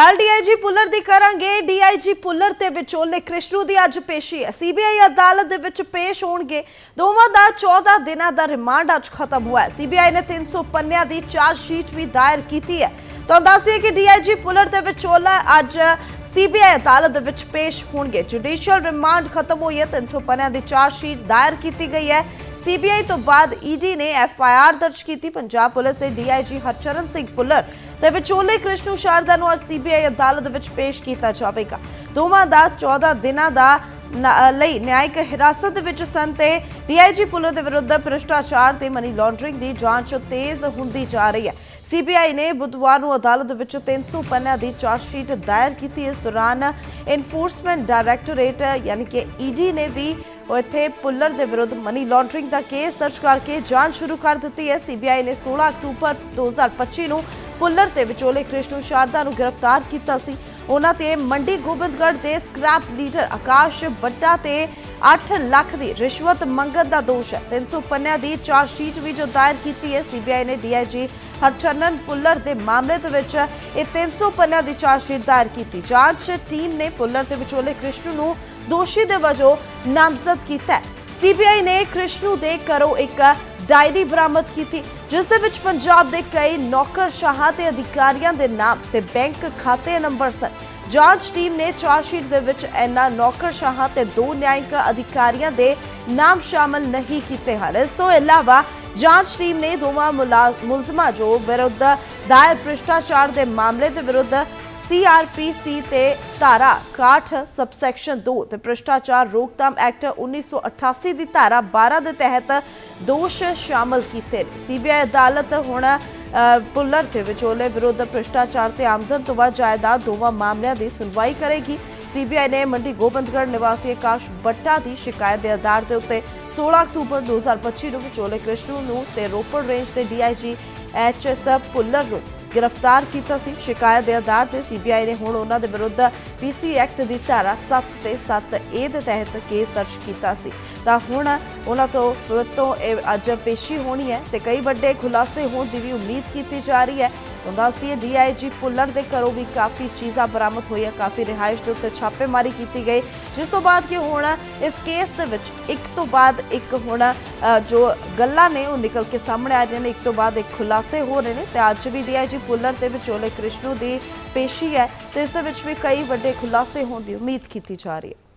ਕੱਲ ਡੀਆਈਜੀ ਪੁੱਲਰ ਦੀ ਕਰਾਂਗੇ, ਡੀਆਈਜੀ ਪੁੱਲਰ ਤੇ ਵਿਚੋਲੇ ਕ੍ਰਿਸ਼ਨੂ ਦੀ ਅੱਜ ਪੇਸ਼ੀ ਹੈ। ਸੀਬੀਆਈ ਅਦਾਲਤ ਦੇ ਵਿੱਚ ਪੇਸ਼ ਹੋਣਗੇ। ਦੋਵਾਂ ਦਾ 14 ਦਿਨਾਂ ਦਾ ਰਿਮਾਂਡ ਅੱਜ ਖਤਮ ਹੋਇਆ ਹੈ। ਸੀਬੀਆਈ ਨੇ 300 ਪੰਨਿਆਂ ਦੀ ਚਾਰਜ ਸ਼ੀਟ ਵੀ ਦਾਇਰ ਕੀਤੀ ਹੈ। ਤੁਹਾਨੂੰ ਦੱਸੀਏ ਕਿ ਡੀਆਈਜੀ ਪੁੱਲਰ ਤੇ ਵਿਚੋਲਾ ਅੱਜ ਸੀਬੀਆਈ ਅਦਾਲਤ ਦੇ ਵਿੱਚ ਪੇਸ਼ ਹੋਣਗੇ। ਜੁਡੀਸ਼ੀਅਲ ਰਿਮਾਂਡ ਖਤਮ ਹੋਈ ਹੈ। 300 ਪੰਨਿਆਂ ਦੀ ਚਾਰਜ ਸ਼ੀਟ ਦਾਇਰ ਕੀਤੀ ਗਈ ਹੈ। ਸੀਬੀਆਈ ਤੋਂ ਬਾਅਦ ਈਡੀ ਨੇ ਐਫਆਈਆਰ ਦਰਜ ਕੀਤੀ। ਪੰਜਾਬ ਪੁਲਿਸ ਦੇ ਡੀਆਈਜੀ ਹਰਚਰਨ ਸਿੰਘ ਪੁੱਲਰ ਤੇ ਵਿਚੋਲੇ ਕ੍ਰਿਸ਼ਨੂ ਸ਼ਾਰਦਾ ਨੂੰ ਅੱਜ ਸੀਬੀਆਈ ਅਦਾਲਤ ਵਿੱਚ ਪੇਸ਼ ਕੀਤਾ ਜਾਵੇਗਾ। ਦੋਵਾਂ ਦਾ 14 ਦਿਨਾਂ ਦਾ ਲਈ ਨਿਆਇਕ ਹਿਰਾਸਤ ਵਿੱਚ ਸਨ ਤੇ ਡੀਆਈਜੀ ਪੁੱਲਰ ਦੇ ਵਿਰੁੱਧ ਭ੍ਰਿਸ਼ਟਾਚਾਰ ਤੇ ਮਨੀ ਲਾਂਡਰਿੰਗ ਦੀ ਜਾਂਚ ਤੇਜ਼ ਹੁੰਦੀ ਜਾ ਰਹੀ ਹੈ। ਸੀਬੀਆਈ ਨੇ ਬੁੱਧਵਾਰ ਨੂੰ ਅਦਾਲਤ ਵਿੱਚ 300 ਪੰਨਿਆਂ ਦੀ ਚਾਰਜ ਸ਼ੀਟ ਦਾਇਰ ਕੀਤੀ। ਇਸ ਦੌਰਾਨ ਇਨਫੋਰਸਮੈਂਟ ਡਾਇਰੈਕਟੋਰੇਟ ਯਾਨੀ ਕਿ ਈਡੀ ਨੇ ਵੀ ਉਹ ਇੱਥੇ ਪੁੱਲਰ ਦੇ ਵਿਰੁੱਧ ਮਨੀ ਲਾਂਡਰਿੰਗ ਦਾ ਕੇਸ ਦਰਜ ਕਰਕੇ ਜਾਂਚ ਸ਼ੁਰੂ ਕਰ ਦਿੱਤੀ ਹੈ। ਸੀਬੀਆਈ ਨੇ 16 ਅਕਤੂਬਰ 2025 ਨੂੰ ਪੁੱਲਰ ਤੇ ਵਿਚੋਲੇ ਕ੍ਰਿਸ਼ਨੂ ਸ਼ਾਰਦਾ ਨੂੰ ਗ੍ਰਿਫਤਾਰ ਕੀਤਾ ਸੀ। ਉਹਨਾਂ ਤੇ ਮੰਡੀ ਗੋਬਿੰਦਗੜ੍ਹ ਦੇ ਸਕ੍ਰੈਪ ਲੀਡਰ ਆਕਾਸ਼ ਬੱਟਾ ਤੇ 8 ਲੱਖ ਦੀ ਰਿਸ਼ਵਤ ਮੰਗਣ ਦਾ ਦੋਸ਼ ਹੈ। 300 ਦੀ ਚਾਰਜ ਸ਼ੀਟ ਵੀ ਜੋ ਦਾਇਰ ਕੀਤੀ ਹੈ ਸੀਬੀਆਈ ਨੇ ਡੀਆਈਜੀ ਹਰਚੰਨਨ ਪੁੱਲਰ ਦੇ ਮਾਮਲੇ ਦੇ ਵਿੱਚ ਇਹ 300 ਪੰਨਿਆਂ ਦੀ ਚਾਰਜ ਸ਼ੀਟ ਦਾਇਰ ਕੀਤੀ। ਜਾਂਚ ਟੀਮ ਨੇ ਪੁੱਲਰ ਤੇ ਵਿਚੋਲੇ ਕ੍ਰਿਸ਼ਨੂ ਨੂੰ ਦੋਸ਼ੀ ਦੇ ਵਜੋਂ ਨਾਮਜ਼ਦ ਕੀਤਾ ਹੈ। ਸੀਬੀਆਈ ਨੇ ਕ੍ਰਿਸ਼ਨੂ ਦੇ ਘਰੋਂ ਇੱਕ ਡਾਇਰੀ ਬਰਾਮਦ ਕੀਤੀ। ਜਿਸ ਦੇ ਵਿੱਚ ਪੰਜਾਬ ਦੇ ਕਈ ਨੌਕਰਸ਼ਾਹਾਂ ਤੇ ਅਧਿਕਾਰੀਆਂ ਦੇ ਨਾਮ ਤੇ ਬੈਂਕ ਖਾਤੇ ਨੰਬਰ ਸਨ। ਜਾਂਚ ਟੀਮ ਨੇ ਚਾਰਜ ਸ਼ੀਟ ਦੇ ਵਿੱਚ ਇਹਨਾਂ ਨੌਕਰਸ਼ਾਹਾਂ ਤੇ ਦੋ ਨਿਆਂਇਕ ਅਧਿਕਾਰੀਆਂ ਦੇ ਨਾਮ ਸ਼ਾਮਲ ਨਹੀਂ ਕੀਤੇ ਹਨ। ਇਸ ਤੋਂ ਇਲਾਵਾ ਜਾਂਚ ਟੀਮ ਨੇ ਦੋਵਾਂ ਮੁਲਾ- ਮੁਲਜ਼ਮਾਂ ਜੋ ਵਿਰੁੱਧ ਦਾਇਰ ਭ੍ਰਿਸ਼ਟਾਚਾਰ ਦੇ ਮਾਮਲੇ ਦੇ ਵਿਰੁੱਧ ਸੀਆਰਪੀਸੀ ਤੇ ਧਾਰਾ 61 ਸਬਸੈਕਸ਼ਨ 2 ਤੇ ਭ੍ਰਿਸ਼ਟਾਚਾਰ ਰੋਕਥਾਮ ਐਕਟ 1988 ਦੀ ਧਾਰਾ 12 ਦੇ ਤਹਿਤ ਦੋਸ਼ ਸ਼ਾਮਲ ਕੀਤੇ ਨੇ। ਸੀਬੀਆਈ ਅਦਾਲਤ ਹੁਣ ਪੁੱਲਰ ਤੇ ਵਿਚੋਲੇ ਵਿਰੁੱਧ ਭ੍ਰਿਸ਼ਟਾਚਾਰ ਤੇ ਆਮਦਨ ਤੋਂ ਵੱਧ ਜਾਇਦਾਦ ਦੋਵਾਂ ਮਾਮਲਿਆਂ ਦੀ ਸੁਣਵਾਈ ਕਰੇਗੀ। ਸੀਬੀਆਈ ਨੇ ਮੰਡੀ ਗੋਬਿੰਦਗੜ੍ਹ ਨਿਵਾਸੀ ਆਕਾਸ਼ ਬੱਟਾ ਦੀ ਸ਼ਿਕਾਇਤ ਦੇ ਆਧਾਰ ਦੇ ਉੱਤੇ 16 ਅਕਤੂਬਰ 2025 ਨੂੰ ਵਿਚੋਲੇ ਕ੍ਰਿਸ਼ਨੂ ਨੂੰ ਤੇ ਰੋਪੜ ਰੇਂਜ ਦੇ ਡੀਆਈਜੀ ਐਚਐਸ ਪੁੱਲਰ ਨੂੰ ਗ੍ਰਿਫਤਾਰ ਕੀਤਾ ਸੀ। ਸ਼ਿਕਾਇਤ ਦੇ ਆਧਾਰ ਤੇ ਸੀਬੀਆਈ ਨੇ ਹੁਣ ਉਹਨਾਂ ਦੇ ਵਿਰੁੱਧ ਪੀਸੀ ਐਕਟ ਦੀ ਧਾਰਾ 7 ਤੇ 7 ਏ ਦੇ ਤਹਿਤ ਕੇਸ ਦਰਜ ਕੀਤਾ ਸੀ। ਤਾਂ ਹੁਣ ਉਹਨਾਂ ਤੋਂ ਤੋਂ ਇਹ ਅੱਜ ਪੇਸ਼ੀ ਹੋਣੀ ਹੈ ਤੇ ਕਈ ਵੱਡੇ ਖੁਲਾਸੇ ਹੋਣ ਦੀ ਵੀ ਉਮੀਦ ਕੀਤੀ ਜਾ ਰਹੀ ਹੈ। ਤਾਂ ਦੱਸਦੀਏ ਡੀਆਈਜੀ ਪੁੱਲਰ ਦੇ ਘਰੋਂ ਵੀ ਕਾਫੀ ਚੀਜ਼ਾਂ ਬਰਾਮਦ ਹੋਈਆਂ, ਕਾਫੀ ਰਿਹਾਇਸ਼ ਦੇ ਉੱਤੇ ਛਾਪੇਮਾਰੀ ਕੀਤੀ ਗਈ। ਜਿਸ ਤੋਂ ਬਾਅਦ ਕਿ ਹੁਣ, ਇਸ ਕੇਸ ਦੇ ਵਿੱਚ ਇੱਕ ਤੋਂ ਬਾਅਦ ਇੱਕ ਹੁਣ ਜੋ ਗੱਲਾਂ ਨੇ ਉਹ ਨਿਕਲ ਕੇ ਸਾਹਮਣੇ ਆ ਰਹੀਆਂ ਨੇ, ਇੱਕ ਤੋਂ ਬਾਅਦ ਇੱਕ ਖੁਲਾਸੇ ਹੋ ਰਹੇ ਨੇ ਤੇ ਅੱਜ ਵੀ ਡੀਆਈਜੀ ਪੁੱਲਰ ਤੇ ਵਿਚੋਲੇ ਕ੍ਰਿਸ਼ਨੂ ਦੀ ਪੇਸ਼ੀ ਹੈ ਤੇ ਇਸ ਦੇ ਵਿੱਚ ਵੀ ਕਈ ਵੱਡੇ ਖੁਲਾਸੇ ਹੋਣ ਦੀ ਉਮੀਦ ਕੀਤੀ ਜਾ ਰਹੀ ਹੈ।